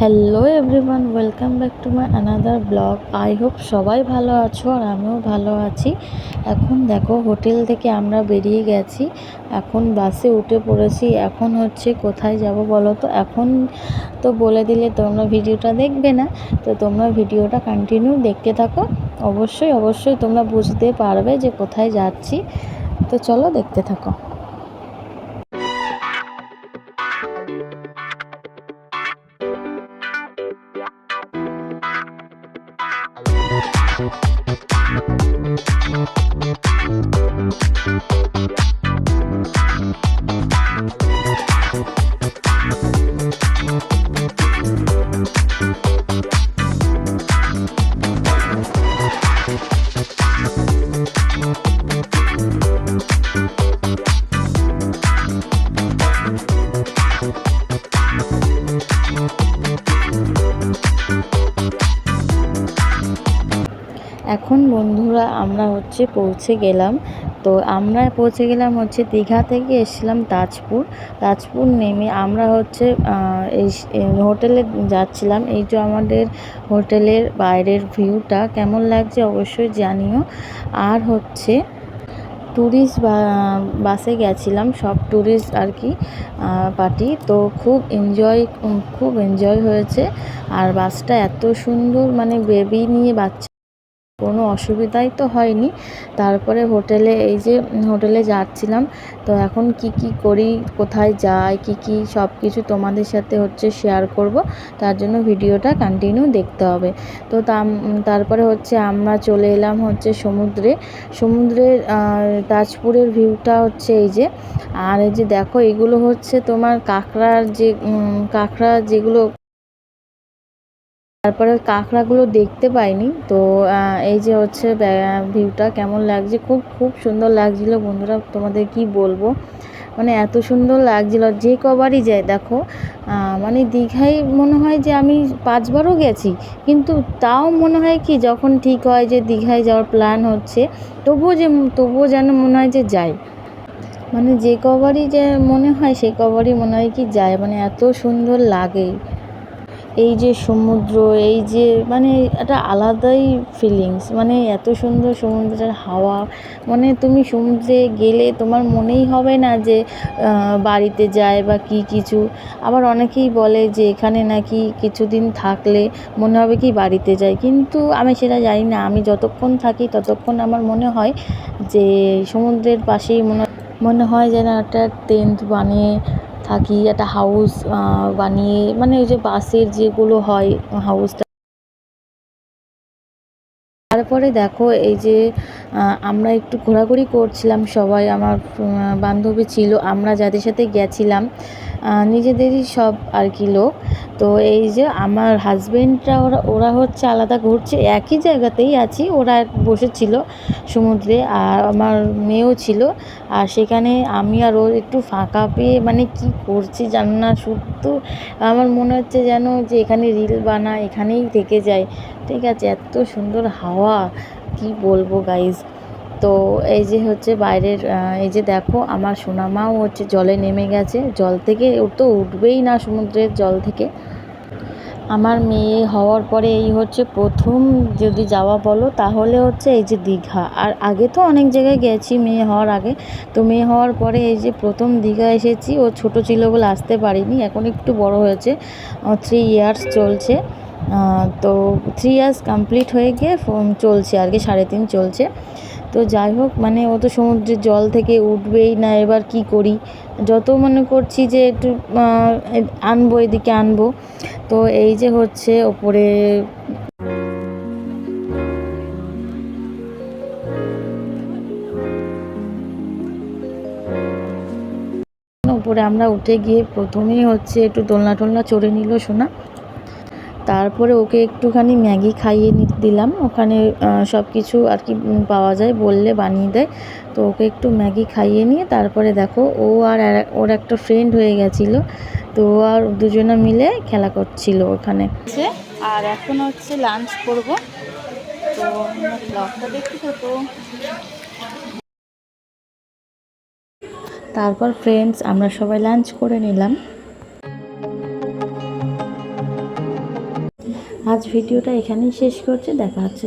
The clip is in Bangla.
Hello everyone welcome back to my another blog I hope সবাই ভালো আছো আর আমিও ভালো আছি। এখন দেখো, হোটেল থেকে আমরা বেরিয়ে গেছি। এখন বাসে উঠে পড়েছি। এখন হচ্ছে কোথায় যাব বলো তো? এখন তো বলে দিলে তোমরা ভিডিওটা দেখবে না। তো তোমরা ভিডিওটা কন্টিনিউ দেখতে থাকো। অবশ্যই অবশ্যই তোমরা বুঝতে পারবে যে কোথায় যাচ্ছি। তো চলো দেখতে থাকো। Thank you. এখন বন্ধুরা আমরা হচ্ছে পৌঁছে গেলাম। তো আমরা পৌঁছে গেলাম হচ্ছে দীঘা থেকে এসেছিলাম তাজপুর। তাজপুর নেমে আমরা হচ্ছে এই হোটেলে যাচ্ছিলাম। এই যে আমাদের হোটেলের বাইরের ভিউটা কেমন লাগছে অবশ্যই জানিও। আর হচ্ছে ট্যুরিস্ট বাসে গেছিলাম সব ট্যুরিস্ট আর কি পার্টি। তো খুব এনজয় খুব এনজয় হয়েছে। আর বাসটা এত সুন্দর মানে বেবি নিয়ে বাচ্চা কোনো অসুবিধাই তো হয়নি। তারপরে হোটেলে, এই যে হোটেলে যাচ্ছিলাম, তো এখন কি কি করি, কোথায় যাই, কি কি সব কিছু তোমাদের সাথে হচ্ছে শেয়ার করব, তার জন্য ভিডিওটা কন্টিনিউ দেখতে হবে। তো তারপরে হচ্ছে আমরা চলে এলাম হচ্ছে সমুদ্রে। সমুদ্রের তাজপুরের ভিউটা হচ্ছে এই যে, আর এই যে দেখো, এগুলো হচ্ছে তোমার কাঁকড়ার যে কাঁকড়া যেগুলো তারপরে কাঁকড়াগুলো দেখতে পাইনি। তো এই যে হচ্ছে ভিউটা কেমন লাগছে? খুব খুব সুন্দর লাগছিল। বন্ধুরা, তোমাদের কি বলব? মানে এত সুন্দর লাগছিল। যে কবারই যায়, দেখো মানে দীঘায় মনে হয় যে আমি পাঁচবারও গেছি, কিন্তু তাও মনে হয় কি, যখন ঠিক হয় যে দীঘায় যাওয়ার প্ল্যান হচ্ছে, তবুও যে, তবুও যেন মনে হয় যে যাই মানে যে কবারই যে মনে হয় সেই কবারই মনে হয় কি যায়। মানে এত সুন্দর লাগে। এই যে সমুদ্র, এই যে মানে একটা আলাদাই ফিলিংস মানে এত সুন্দর সমুদ্রের হাওয়া মানে তুমি সমুদ্রে গেলে তোমার মনেই হবে না যে বাড়িতে যায় বা কি কিছু। আবার অনেকেই বলে যে, এখানে নাকি কিছুদিন থাকলে মনে হবে কি বাড়িতে যাই কিন্তু আমি সেটা জানি না। আমি যতক্ষণ থাকি ততক্ষণ আমার মনে হয় যে, সমুদ্রের পাশেই মনে মনে হয় যেন একটা টেন্ট বানিয়ে থাকি, একটা হাউস বানিয়ে মানে ওই যে বাসের যেগুলো হয় হাউসটা তারপরে দেখো এই যে আমরা একটু ঘোরাঘুরি করছিলাম সবাই, আমার বান্ধবী ছিল, আমরা যাদের সাথে গেছিলাম নিজেদেরই সব আর কি লোক। তো এই যে আমার হাজব্যান্ডরা ওরা ওরা হচ্ছে আলাদা ঘুরছে। একই জায়গাতেই আছি, ওরা বসেছিল সমুদ্রে, আর আমার মেয়েও ছিল। আর সেখানে আমি আর ও একটু ফাঁকা পেয়ে মানে কি করছি জানো না, শুধু আমার মনে হচ্ছে যেন যে এখানে রিল বানা এখানেই থেকে যায়। ঠিক আছে, এত সুন্দর হাওয়া, কি বলব গাইজ তো এই যে হচ্ছে বাইরের এই যে দেখো আমার সোনামাও হচ্ছে জলে নেমে গেছে। জল থেকে ও তো উঠবেই না সমুদ্রের জল থেকে। আমার মেয়ে হওয়ার পরে এই হচ্ছে প্রথম যদি যাওয়া বলো, তাহলে হচ্ছে এই যে দীঘা। আর আগে তো অনেক জায়গায় গেছি মেয়ে হওয়ার আগে। তো মেয়ে হওয়ার পরে এই যে প্রথম দীঘা এসেছি। ও ছোট ছিল বলে আসতে পারিনি, এখন একটু বড় হয়েছে। থ্রি ইয়ার্স চলছে। তো থ্রি ইয়ার্স কমপ্লিট হয়ে গিয়ে চলছে আর কি, সাড়ে তিন চলছে। তো যাই হোক মানে ও তো সমুদ্রের জল থেকে উঠবেই না, এবার কি করি? যত মনে করছি যে একটু আনব, এদিকে আনব। তো এই যে হচ্ছে ওপরে ওপরে আমরা উঠে গিয়ে প্রথমেই হচ্ছে একটু দোলনা টোলনা চড়ে নিল সোনা। তারপরে ওকে একটুখানি ম্যাগি খাইয়ে দিলাম। ওখানে সব কিছু আর কি পাওয়া যায় বললে বানিয়ে দেয়। তো ওকে একটু ম্যাগি খাইয়ে নিয়ে তারপরে দেখো, ও আর ওর একটা ফ্রেন্ড হয়ে গেছিল। তো ও আর দুজনে মিলে খেলা করছিল ওখানে। আর এখন হচ্ছে লাঞ্চ করব। তো তারপর ফ্রেন্ডস আমরা সবাই লাঞ্চ করে নিলাম। আজ ভিডিওটা এখানেই শেষ করছি দেখা হচ্ছে